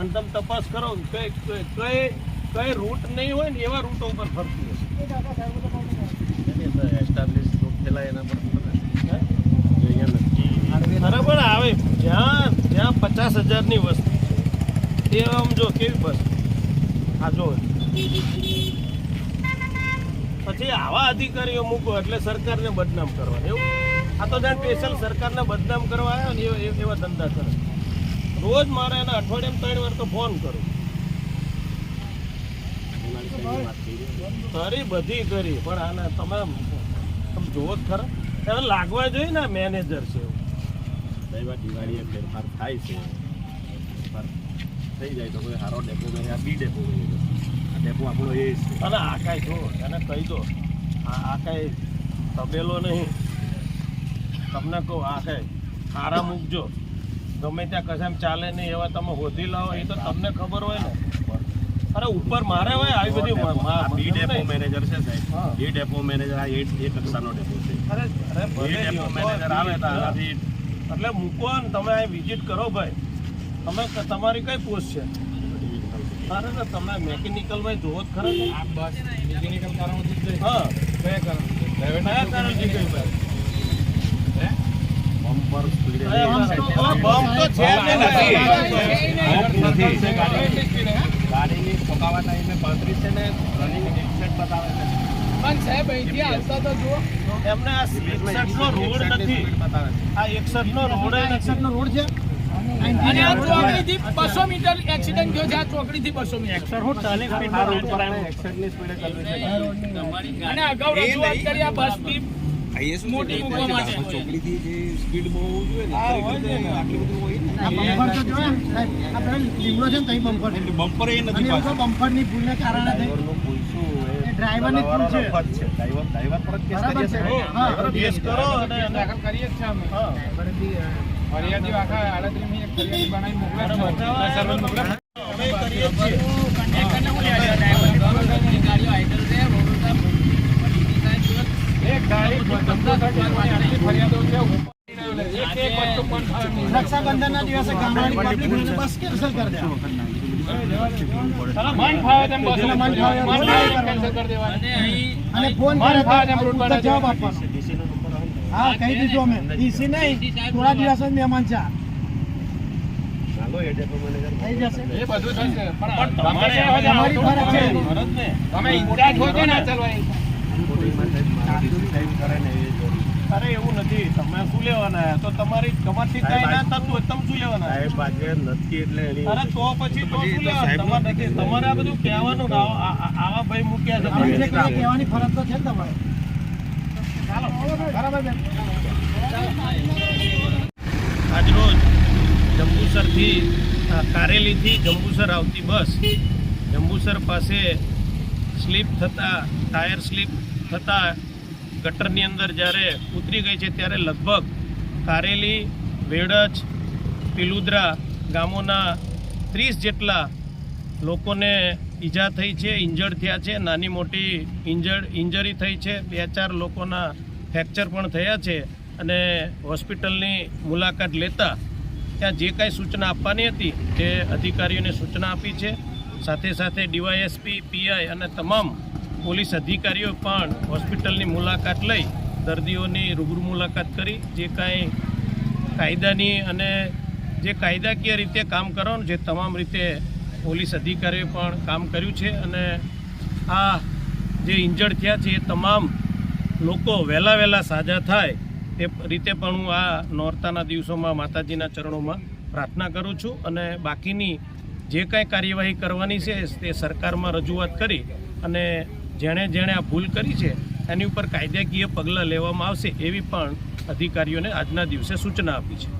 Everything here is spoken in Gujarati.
અને તમે તપાસ કરો કઈ કઈ કઈ- કઈ રૂટ નહીં હોય ને એવા રૂટો ઉપર ફરતી હશે. એસ્ટાબ્લિશ ગ્રુપ થયેલા એના પર હે? અહીંયા બરાબર આવે. જ્યાં જ્યાં પચાસ હજારની વસ્તુ છે તે આમ જો કેવી બસ આ જો. પછી આવા અધિકારીઓ મૂકો એટલે સરકારને બદનામ કરવાની. એવું? આ તો જાણ સ્પેશિયલ સરકારને બદનામ કરવા આવ્યો ને એવા ધંધા કરે. રોજ મારે એને અઠવાડિયામાં ત્રણ વાર તો ફોન કરું. કરી બધી કરી પણ આને તમે તમે જોવો જ ખરા. એને લાગવા જોઈએ ને મેનેજર છે એવું. દિવાળીએ ફેરફાર થાય છે. થઈ જાય તો કોઈ સારો ડેપો ગયો આ બી ડેપો ગયો આ ડેપો આપણો એ છે. અને આ કાંઈ જો એને કહી દો. આ આ કાંઈ તબેલો નહીં. તમને કહું આ કાંઈ ખારા મૂકજો. ગમે ત્યાં કશામ ચાલે નહીં એવા તમે હોધી લાવો એ તો તમને ખબર હોય ને. અરે ઉપર મારે હોય આવી બધી બી ડેપો મેનેજર છે. સાહેબ. એ ડેપો મેનેજર આ એ કક્ષાનો ડેપો છે. અરે અરે ડેપો મેનેજર આવે તો આનાથી એટલે મૂકો ને તમે અહીં વિઝિટ કરો ભાઈ. તમે તમારી કઈ પોસ્ટ છે? અરે ને તમે મેકેનિકલ ભાઈ જોવો જ ખરા મિકેનિકલ કારણોથી હા. કયા કારણ કયા કારણથી કઈ ભાઈ બમ્પર છે ને. આવતા તો જુઓ એમને એકસઠ નો રોડ નથી આ એકસઠ રોડ એકસઠ નો રોડ છે અને બસો મીટર એક્સિડન્ટ થયો છે આ ચોકડીથી બસો મીટર આ રોડ પર આણે એકસઠની સ્પીડે કરવી છે અને અગાઉ રજૂઆત કરી આ બસની મોટી પૂછ્યું એ ડ્રાઈવરની ભૂલ છે. ડ્રાઈવરનો ફરજ છે. ડ્રાઈવર ડ્રાઈવર પર જ કેસ કરીએ હા. કેસ કરો અને દાખલ કરીએ છે અમે. હા. ફરિયાદી આખા આડત્રીસની એક ફરિયાદી બનાવી મોકલા છે. બતાવવા સર્વર અમે કરીએ છીએ. એક ગાડી ધંધો થતી હોય આટલી ફરિયાદો છે એક એક વસ્તુ પણ થાય નહીં. રક્ષાબંધનના દિવસે ગામડાની પબ્લિક બસ કેન્સલ કરી દે મન ફાવે તેમ બસો મન મન ફાવે ફાવે તેમ તેમ cancel કરી દેવાની. અને ફોન મારે ફાવે તેમ રૂટ પૂરતા જવાબ આપવાનો. હા કહી દીધું અમે ડીસી નહીં થોડા દિવસ જ મહેમાન છે તમારે ફરજ છે. તમે ઇન્ચાર્જ હોય ને ચાલવાય અરે એવું નથી. તમે શું લેવાના તો તમારી તમારથી કઈ ના થતું હોય તમે શું લેવાના? સાહેબ આજે નથી એટલે અરે તો પછી તો શું તો તમારે નથી. તમારે આ બધું કહેવાનું આવા ભાઈ મૂક્યા છે. કહેવાની ફરજ તો છે ને તમારે. બરાબર આજરોજ જંબુસરથી કારેલીથી જંબુસર આવતી બસ જંબુસર પાસે સ્લીપ થતાં ટાયર સ્લીપ થતાં ગટરની અંદર જ્યારે ઉતરી ગઈ છે, ત્યારે લગભગ કારેલી વેડચ પિલુદ્રા ગામોના ત્રીસ જેટલા લોકોને ઈજા થઈ છે, ઇન્જર્ડ થયા છે. નાની મોટી ઇન્જર્ડ, ઇન્જરી થઈ છે. બે ચાર લોકોના ફ્રેક્ચર પણ થયા છે અને હોસ્પિટલની મુલાકાત લેતા ત્યાં જે કાંઈ સૂચના આપવાની હતી તે અધિકારીઓને સૂચના આપી છે. સાથે સાથે ડીવાયએસપી, પીઆઈ અને તમામ પોલીસ અધિકારીઓ પણ હોસ્પિટલની મુલાકાત લઈ દર્દીઓની રૂબરૂ મુલાકાત કરી. જે કાંઈ કાયદાની અને જે કાયદાકીય રીતે કામ કરવાનું જે તમામ રીતે પોલીસ અધિકારીઓએ પણ કામ કર્યું છે અને આ જે ઇન્જર્ડ થયા છે, એ તમામ લોકો વહેલા વહેલા સાજા થાય તે રીતે પણ હું આ નોરતાના દિવસોમાં, માતાજીના ચરણોમાં પ્રાર્થના કરું છું અને બાકીની જે કાંઈ કાર્યવાહી કરવાની છે, તે સરકારમાં રજૂઆત કરી અને જેણે જેણે આ ભૂલ કરી છે, એની ઉપર કાયદાકીય પગલાં લેવામાં આવશે એવી પણ અધિકારીઓને આજના દિવસે સૂચના આપી છે.